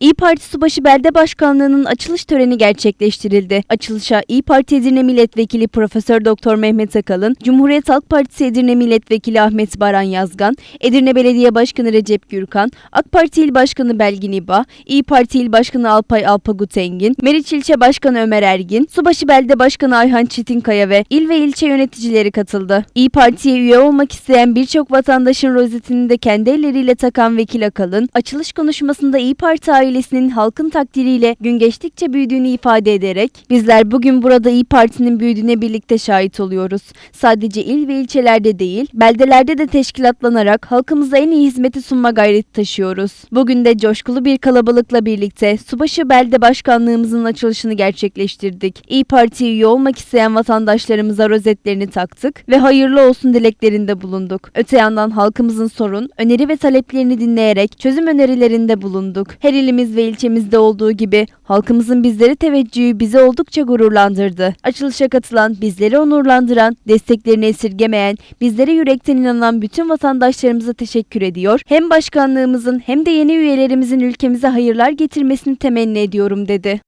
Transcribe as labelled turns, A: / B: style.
A: İyi Parti Subaşı Belde Başkanlığı'nın açılış töreni gerçekleştirildi. Açılışa İyi Parti Edirne Milletvekili Profesör Doktor Mehmet Akalın, Cumhuriyet Halk Partisi Edirne Milletvekili Ahmet Baran Yazgan, Edirne Belediye Başkanı Recep Gürkan, AK Parti İl Başkanı Belgin İba, İyi Parti İl Başkanı Alpay Alpagut Engin, Meriç İlçe Başkanı Ömer Ergin, Subaşı Belde Başkanı Ayhan Çetinkaya ve il ve ilçe yöneticileri katıldı. İyi Parti'ye üye olmak isteyen birçok vatandaşın rozetini de kendi elleriyle takan Vekil Akalın, açılış konuşmasında İyi Parti ailesinin halkın takdiriyle gün geçtikçe büyüdüğünü ifade ederek, bizler bugün burada İyi Parti'nin büyüdüğüne birlikte şahit oluyoruz. Sadece il ve ilçelerde değil, beldelerde de teşkilatlanarak halkımıza en iyi hizmeti sunma gayreti taşıyoruz. Bugün de coşkulu bir kalabalıkla birlikte Subaşı Belde Başkanlığımızın açılışını gerçekleştirdik. İyi Parti'ye üye olmak isteyen vatandaşlarımıza rozetlerini taktık ve hayırlı olsun dileklerinde bulunduk. Öte yandan halkımızın sorun, öneri ve taleplerini dinleyerek çözüm önerilerinde bulunduk. Her ilimiz ve ilçemizde olduğu gibi halkımızın bizlere teveccühü bizi oldukça gururlandırdı. Açılışa katılan, bizleri onurlandıran, desteklerini esirgemeyen, bizlere yürekten inanan bütün vatandaşlarımıza teşekkür ediyor. Hem başkanlığımızın hem de yeni üyelerimizin ülkemize hayırlar getirmesini temenni ediyorum dedi.